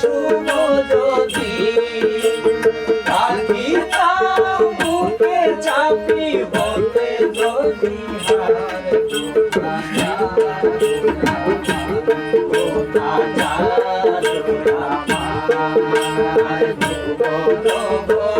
শুনো যদি। আর কি তাও বুকে চাপি হতে যদি Oh,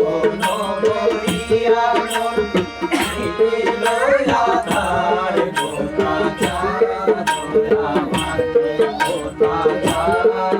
Oh, no, no. Uh-oh.